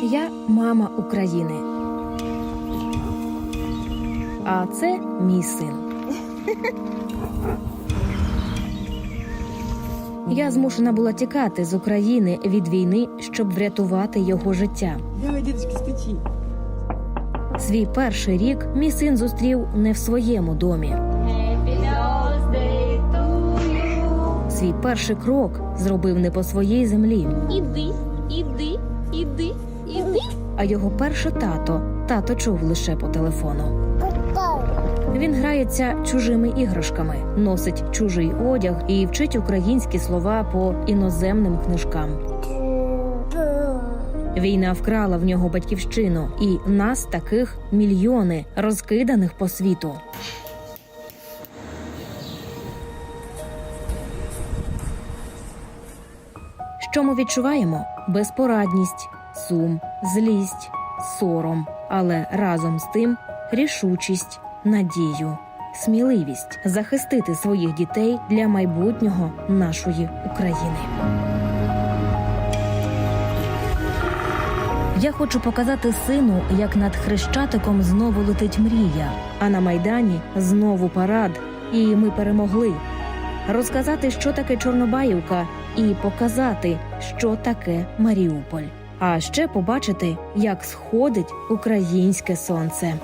Я мама України. А це мій син. Я змушена була тікати з України від війни, щоб врятувати його життя. Давай, дедушка, стучи. Свій перший рік мій син зустрів не в своєму домі. Свій перший крок зробив не по своїй землі. Іди, іди. А його перше тато тато чув лише по телефону. Він грається чужими іграшками, носить чужий одяг і вчить українські слова по іноземним книжкам. Війна вкрала в нього батьківщину, і нас таких мільйони розкиданих по світу. Що ми відчуваємо? Безпорадність, сум, злість, сором, але разом з тим рішучість, надію, сміливість захистити своїх дітей для майбутнього нашої України. Я хочу показати сину, як над хрещатиком знову летить мрія, а на майдані знову парад, і ми перемогли. Розказати, що таке Чорнобаївка, і показати, що таке Маріуполь. А ще побачити, як сходить українське сонце.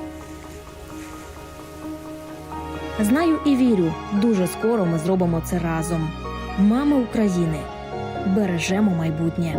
Знаю і вірю, дуже скоро ми зробимо це разом. Мами України, бережемо майбутнє.